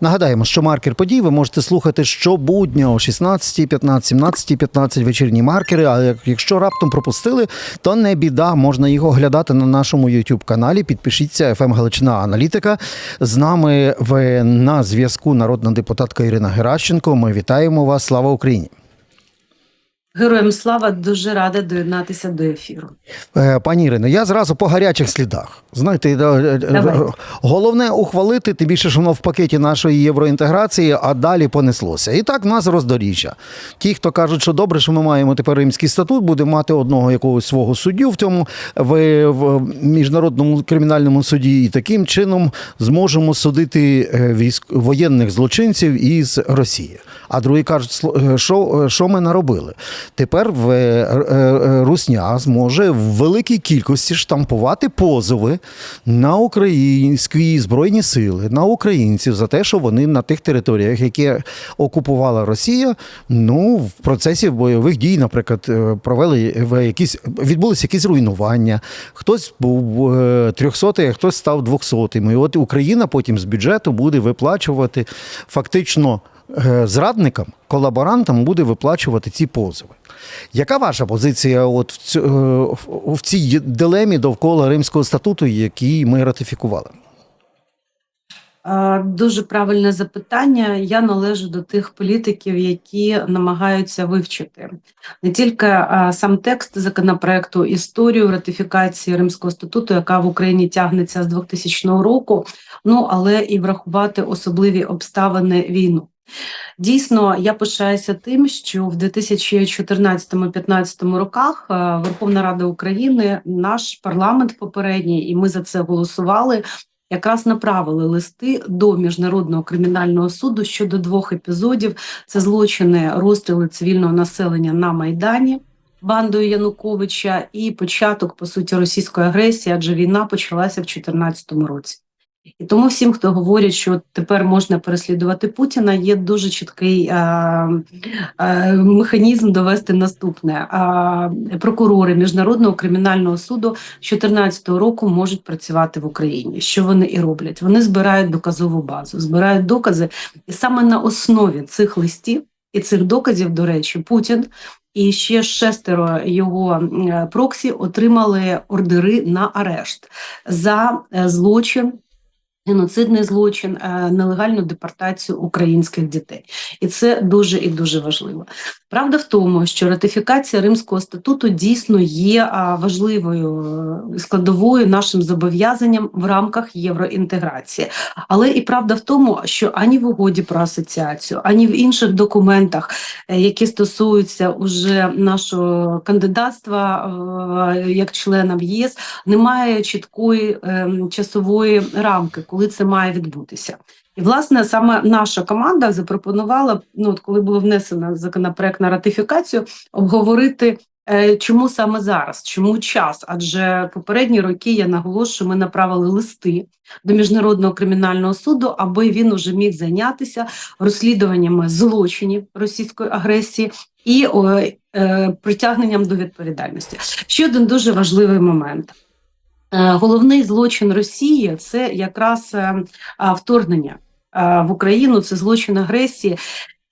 Нагадаємо, що маркер подій ви можете слухати щобудня о 16, 15, 17, 15 вечірні маркери. А якщо раптом пропустили, то не біда. Можна їх оглядати на нашому youtube каналі. Підпишіться «ФМ Галичина Аналітика. З нами в на зв'язку народна депутатка Ірина Геращенко. Ми вітаємо вас. Слава Україні! Героям слава дуже рада доєднатися до ефіру. Е, Пані Ірино, я зразу по гарячих слідах. Знаєте, е, е, Давай. головне ухвалити, тим більше, що воно в пакеті нашої євроінтеграції, а далі понеслося. І так в нас роздоріжжя. Ті, хто кажуть, що добре, що ми маємо тепер римський статут, будемо мати одного якогось свого суддю в цьому в, в міжнародному кримінальному суді, і таким чином зможемо судити військ воєнних злочинців із Росії. А другі кажуть, «Сло- е, що, що ми наробили? Тепер в е, е, Русня зможе в великій кількості штампувати позови на українські збройні сили, на українців за те, що вони на тих територіях, які окупувала Росія, ну в процесі бойових дій, наприклад, е, провели в якісь відбулися якісь руйнування. Хтось був е, трьохсотий, а хтось став двохсотим. І от Україна потім з бюджету буде виплачувати фактично е, зрадникам, колаборантам буде виплачувати ці позови. Яка ваша позиція от в, цю, е, в- цій дилемі довкола Римського статуту, який ми ратифікували? Е, Дуже правильне запитання. Я належу до тих політиків, які намагаються вивчити не тільки е, сам текст законопроекту, історію ратифікації Римського статуту, яка в Україні тягнеться з 2000 року, ну але і врахувати особливі обставини війну. Дійсно, я пишаюся тим, що в 2014-2015 роках е, Верховна Рада України, наш парламент попередній, і ми за це голосували. Якраз направили листи до міжнародного кримінального суду щодо двох епізодів: це злочини розстріли цивільного населення на майдані бандою Януковича і початок по суті російської агресії, адже війна почалася в 2014 році. І тому всім, хто говорить, що тепер можна переслідувати Путіна, є дуже чіткий е, е, механізм довести наступне. Е, прокурори міжнародного кримінального суду з 2014 року можуть працювати в Україні. Що вони і роблять? Вони збирають доказову базу, збирають докази, і саме на основі цих листів і цих доказів, до речі, Путін. І ще шестеро його проксі отримали ордери на арешт за злочин геноцидний злочин, е, нелегальну депортацію українських дітей, і це дуже і дуже важливо. Правда в тому, що ратифікація Римського статуту дійсно є важливою е, складовою нашим зобов'язанням в рамках євроінтеграції. Але і правда в тому, що ані в угоді про асоціацію, ані в інших документах, е, які стосуються уже нашого кандидатства е, як члена в ЄС, немає чіткої ем, часової рамки, коли це має відбутися. І, власне, саме наша команда запропонувала, ну от коли було внесено законопроект на ратифікацію, обговорити. е, Чому саме зараз? Чому час? Адже попередні роки я наголошую, ми направили листи до міжнародного кримінального суду, аби він уже міг зайнятися розслідуваннями злочинів російської агресії і е, притягненням до відповідальності. Ще один дуже важливий момент. Е, Головний злочин Росії це якраз е, вторгнення е, в Україну, це злочин агресії.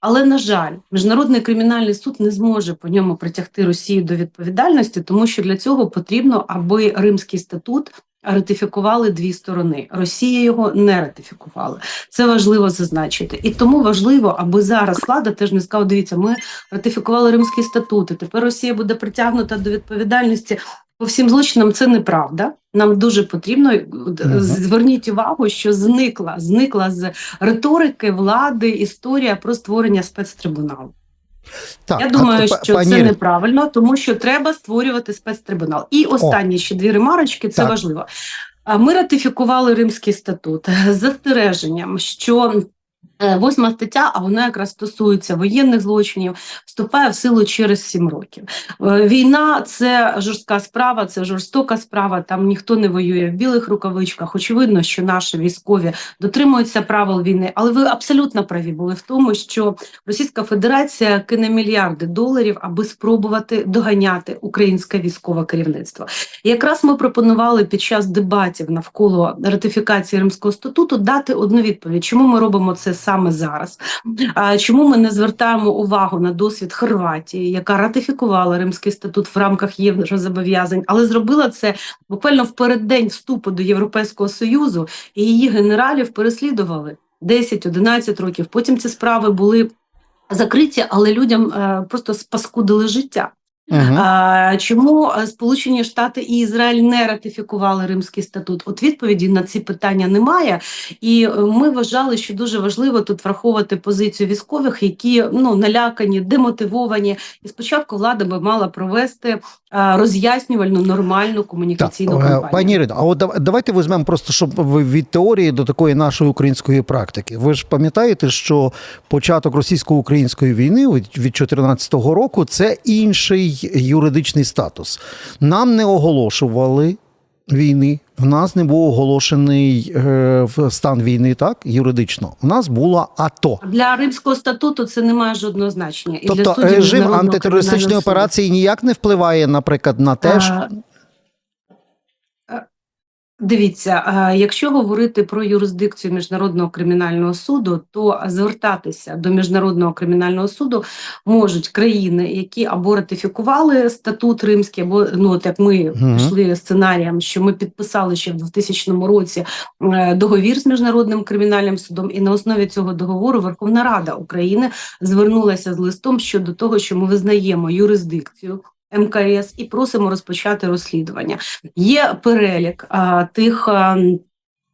Але на жаль, міжнародний кримінальний суд не зможе по ньому притягти Росію до відповідальності, тому що для цього потрібно, аби Римський статут ратифікували дві сторони. Росія його не ратифікувала. Це важливо зазначити. І тому важливо, аби зараз влада теж не сказала, дивіться, ми ратифікували Римський статут, і тепер Росія буде притягнута до відповідальності. По всім злочинам це неправда. Нам дуже потрібно е, зверніть увагу, що зникла, зникла з риторики влади історія про створення спецтрибуналу. Так, Я думаю, а, що пані це неправильно, тому що треба створювати спецтрибунал. І останні ще дві ремарочки, це Так. важливо. А Ми ратифікували Римський статут з застереженням, що Восьма стаття, а вона якраз стосується воєнних злочинів, вступає в силу через сім років. Е, Війна це жорстка справа, це жорстока справа. Там ніхто не воює в білих рукавичках. Очевидно, що наші військові дотримуються правил війни. Але ви абсолютно праві були в тому, що Російська Федерація кине мільярди доларів, аби спробувати доганяти українське військове керівництво. І якраз ми пропонували під час дебатів навколо ратифікації Римського статуту дати одну відповідь, чому ми робимо це саме зараз. Чому ми не звертаємо увагу на досвід Хорватії, яка ратифікувала Римський статут в рамках єврозобов'язань, але зробила це буквально в переддень вступу до Європейського союзу, і її генералів переслідували 10-11 років. Потім ці справи були закриті, але людям е, просто спаскудили життя. Угу. А, чому е, Сполучені Штати і Ізраїль не ратифікували Римський статут? От відповіді на ці питання немає. І е, ми вважали, що дуже важливо тут враховувати позицію військових, які ну налякані, демотивовані. І спочатку влада би мала провести роз'яснювальну нормальну комунікаційну Так, е, кампанію. Пані Ірино, а от давайте візьмемо просто, щоб від теорії до такої нашої української практики. Ви ж пам'ятаєте, що початок російсько-української війни від 2014 року це інший юридичний статус. Нам не оголошували війни, в нас не був оголошений е, стан війни, так юридично. У нас була АТО. Для Римського статуту це не має жодного значення. І Тобто для режим антитерористичної операції ніяк не впливає, наприклад, на те, що А, е, Дивіться, якщо говорити про юрисдикцію Міжнародного кримінального суду, то звертатися до Міжнародного кримінального суду можуть країни, які або ратифікували статут Римський, або ну от як ми пішли сценарієм, що ми підписали ще в 2000 році е, договір з міжнародним кримінальним судом, і на основі цього договору Верховна Рада України звернулася з листом щодо того, що ми визнаємо юрисдикцію. МКС і просимо розпочати розслідування. Є перелік а, тих а,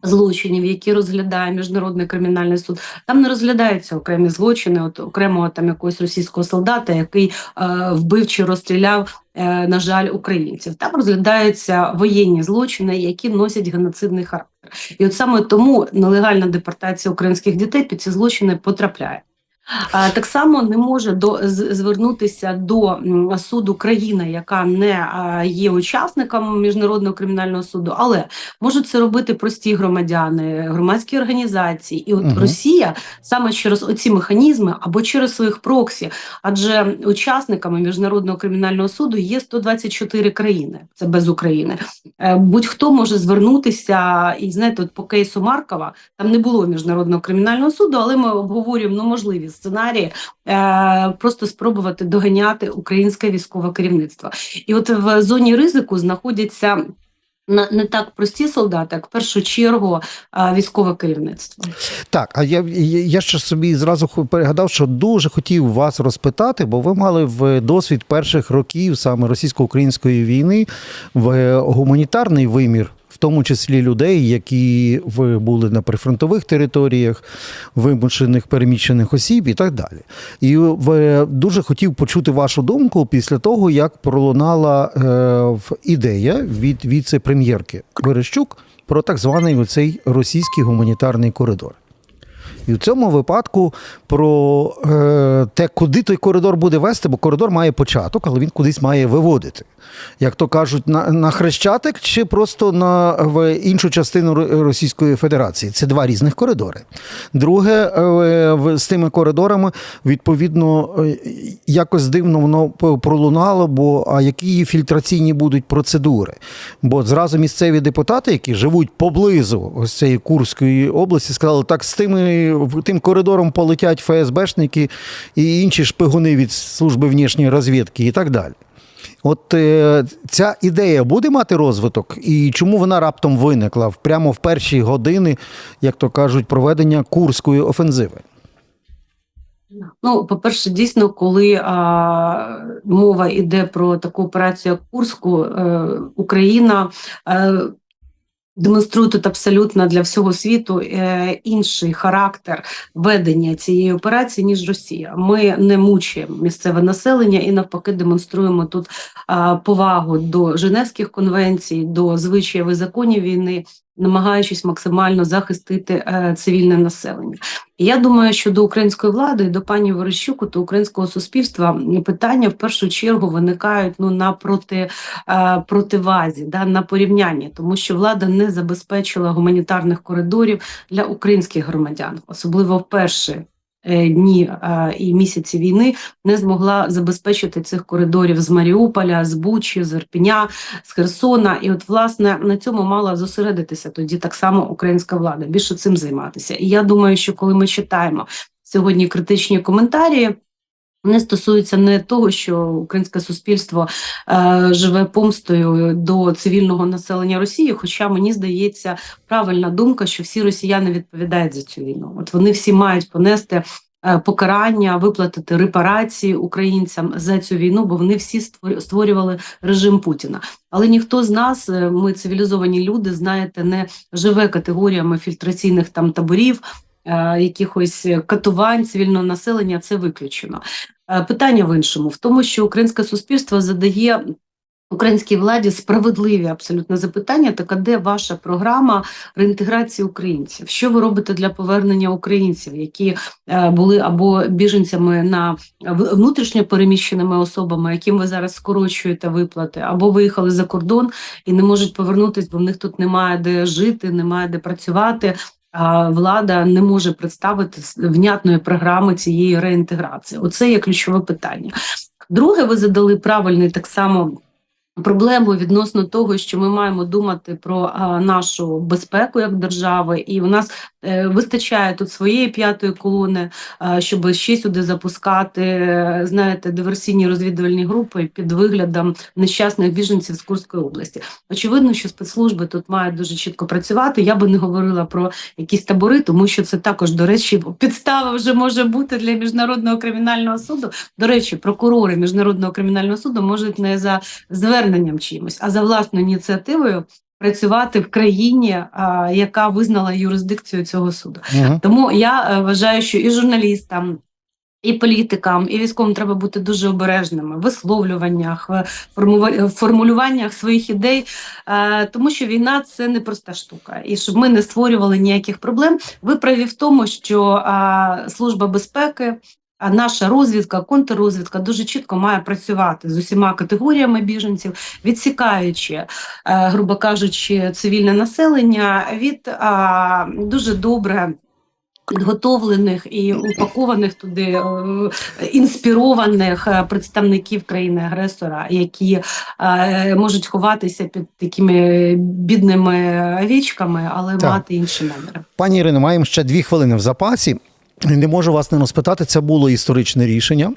злочинів, які розглядає міжнародний кримінальний суд. Там не розглядаються окремі злочини, от окремого там якогось російського солдата, який е, вбив чи розстріляв, е, на жаль, українців. Там розглядаються воєнні злочини, які носять геноцидний характер. І от саме тому нелегальна депортація українських дітей під ці злочини потрапляє. Так само не може до звернутися до суду країна, яка не є учасником міжнародного кримінального суду, але можуть це робити прості громадяни, громадські організації, і от Мгм. Росія саме через оці механізми або через своїх проксі, адже учасниками міжнародного кримінального суду є 124 країни, це без України. Е, Будь-хто може звернутися, і знаєте, от по кейсу Маркова там не було міжнародного кримінального суду, але ми обговорюємо ну, можливі сценарії е, просто спробувати доганяти українське військове керівництво. І от в зоні ризику знаходяться. на- Не так прості солдати, як в першу чергу е, військове керівництво. Так, а я, я ще собі зразу перегадав, що дуже хотів вас розпитати, бо ви мали в досвід перших років саме російсько-української війни в гуманітарний вимір. Тому числі людей, які ви були на прифронтових територіях, вимушених переміщених осіб і так далі. І в, дуже хотів почути вашу думку після того, як пролунала е, ідея від віце-прем'єрки Верещук про так званий оцей російський гуманітарний коридор. І в цьому випадку про е, те, куди той коридор буде вести, бо коридор має початок, але він кудись має виводити. Як то кажуть, на, на Хрещатик чи просто на в іншу частину Російської Федерації. Це два різних коридори. Друге, е, з тими коридорами, відповідно, е, якось дивно воно пролунало, бо а які фільтраційні будуть процедури? Бо зразу місцеві депутати, які живуть поблизу ось цієї Курської області, сказали, так з тими тим коридором полетять ФСБшники і інші шпигуни від служби внішньої розвідки і так далі. От е, ця ідея буде мати розвиток, і чому вона раптом виникла прямо в перші години, як то кажуть, проведення курської офензиви? Ну, по-перше, дійсно, коли а, мова йде про таку операцію, Курську, е, Україна е, демонструє тут абсолютно для всього світу е, інший характер ведення цієї операції, ніж Росія. Ми не мучаємо місцеве населення і навпаки демонструємо тут повагу до Женевських конвенцій, до звичаїв і законів війни. Намагаючись максимально захистити е, цивільне населення. Я думаю, що до української влади, до пані Верещуку, до українського суспільства питання в першу чергу виникають ну на проти е, противазі, да на порівнянні, тому що влада не забезпечила гуманітарних коридорів для українських громадян, особливо в перші е, дні е, і місяці війни не змогла забезпечити цих коридорів з Маріуполя, з Бучі, з Ірпіня, з Херсона. І от власне на цьому мала зосередитися тоді так само українська влада, більше цим займатися. І я думаю, що коли ми читаємо сьогодні критичні коментарі. Вони стосуються не того, що українське суспільство е, живе помстою до цивільного населення Росії. Хоча мені здається правильна думка, що всі росіяни відповідають за цю війну. От вони всі мають понести е, покарання, виплатити репарації українцям за цю війну, бо вони всі створ- створювали режим Путіна. Але ніхто з нас, е, ми цивілізовані люди, знаєте, не живе категоріями фільтраційних там таборів. Е, Якихось катувань цивільного населення це виключено. Е, Питання в іншому, в тому, що українське суспільство задає українській владі справедливі абсолютно запитання. Так а де ваша програма реінтеграції українців? Що ви робите для повернення українців, які е, були або біженцями на внутрішньо переміщеними особами, яким ви зараз скорочуєте виплати, або виїхали за кордон і не можуть повернутися, бо в них тут немає де жити, немає де працювати. Влада не може представити внятної програми цієї реінтеграції. Оце є ключове питання. Друге, ви задали правильний так само. Проблему відносно того, що ми маємо думати про нашу безпеку як держави, і у нас е, вистачає тут своєї п'ятої колони, щоб ще сюди запускати, е, знаєте, диверсійні розвідувальні групи під виглядом нещасних біженців з Курської області. Очевидно, що спецслужби тут мають дуже чітко працювати. Я би не говорила про якісь табори, тому що це також, до речі, підстава вже може бути для міжнародного кримінального суду. До речі, прокурори міжнародного кримінального суду можуть не за зверненням чимось, а за власною ініціативою працювати в країні, яка визнала юрисдикцію цього суду. Угу. Тому я е, вважаю, що і журналістам. І політикам, і військовим треба бути дуже обережними в висловлюваннях, в формулюваннях своїх ідей, е, тому що війна це не проста штука. І щоб ми не створювали ніяких проблем. Ви праві в тому, що служба безпеки, наша розвідка, контррозвідка дуже чітко має працювати з усіма категоріями біженців, відсікаючи, е, грубо кажучи, цивільне населення від дуже добре. Підготовлених і упакованих туди е, інспірованих е, представників країни-агресора, які можуть ховатися під такими бідними овічками, але Так. мати інші наміри. Пані Ірино, маємо ще дві хвилини в запасі. Не можу вас не розпитати. Це було історичне рішення.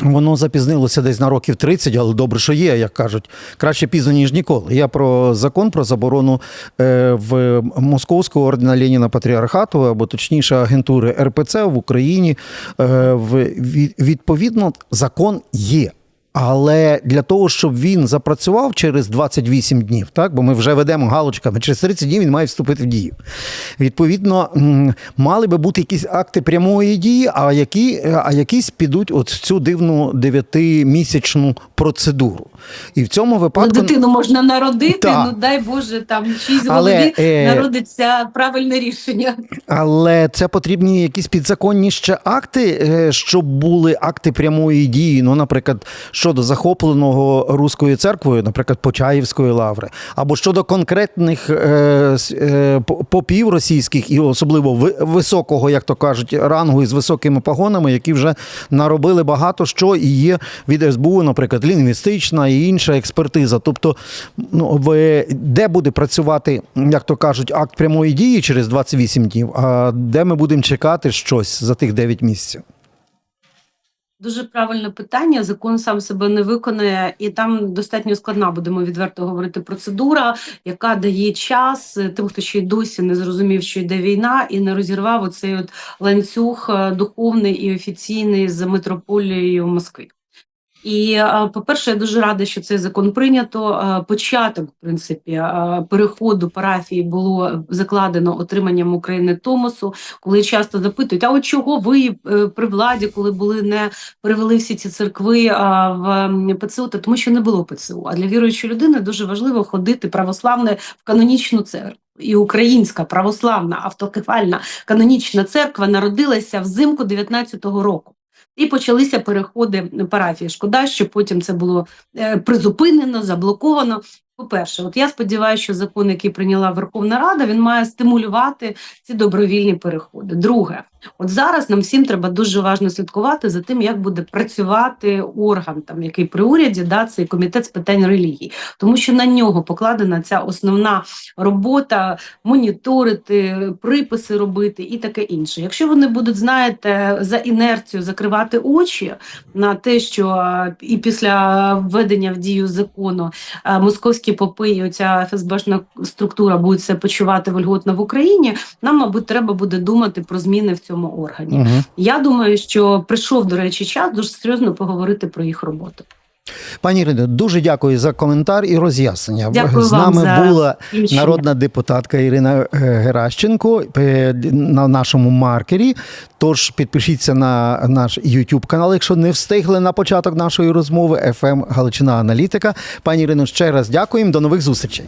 Воно запізнилося десь на років 30, але добре, що є, як кажуть, краще пізно, ніж ніколи. Я про закон про заборону е, в Московського ордена Леніна Патріархату, або точніше агентури РПЦ в Україні. Е, відповідно, закон є. Але для того, щоб він запрацював через 28 днів, так бо ми вже ведемо галочками, через 30 днів він має вступити в дію. Відповідно, мали би бути якісь акти прямої дії, а які а якісь підуть от в цю дивну дев'ятимісячну процедуру. І в цьому випадку дитину можна народити, Так. ну дай Боже, там Але, голові е, народиться правильне рішення. Але це потрібні якісь підзаконні ще акти, е, щоб були акти прямої дії. Ну, наприклад, щодо захопленого руською церквою, наприклад, Почаївської лаври, або щодо конкретних е, е, попів російських і особливо ви- високого, як то кажуть, рангу із високими погонами, які вже наробили багато що і є від СБУ, наприклад, лінгвістична і інша експертиза. Тобто, ну де буде працювати, як то кажуть, акт прямої дії через 28 днів, а де ми будемо чекати щось за тих 9 місяців? Дуже правильне питання. Закон сам себе не виконає, і там достатньо складна, будемо відверто говорити, процедура, яка дає час е, тим, хто ще й досі не зрозумів, що йде війна, і не розірвав оцей от ланцюг е, духовний і офіційний з митрополією Москви. І, е, по-перше, я дуже рада, що цей закон прийнято. Е, Початок, в принципі, е, переходу парафії було закладено отриманням України Томосу, коли часто запитують: а от чого ви при владі, коли були не перевели всі ці церкви в ПЦУ? Та тому що не було ПЦУ. А для віруючої людини дуже важливо ходити православне в канонічну церкву. і Українська православна автокефальна канонічна церква народилася взимку 19-го року. І почалися переходи парафії. Шкода, що потім це було е, призупинено, заблоковано. По-перше, от я сподіваюся, що закон, який прийняла Верховна Рада, він має стимулювати ці добровільні переходи. Друге, от зараз нам всім треба дуже уважно слідкувати за тим, як буде працювати орган, там який при уряді да цей комітет з питань релігії, тому що на нього покладена ця основна робота моніторити, приписи робити і таке інше. Якщо вони будуть, знаєте, за інерцію закривати очі на те, що і після введення в дію закону московські попи і оця ФСБшна структура будуть себе почувати вольготно в Україні, нам, мабуть, треба буде думати про зміни в цьому органі. Угу. Я думаю, що прийшов, до речі, час дуже серйозно поговорити про їх роботу. Пані Ірино, дуже дякую за коментар і роз'яснення. Дякую З нами за була включення. народна депутатка Ірина е, Геращенко е, на нашому маркері. Тож підпишіться на наш YouTube канал, якщо не встигли на початок нашої розмови. FM Галичина Аналітика. Пані Ірино, ще раз дякуємо. До нових зустрічей.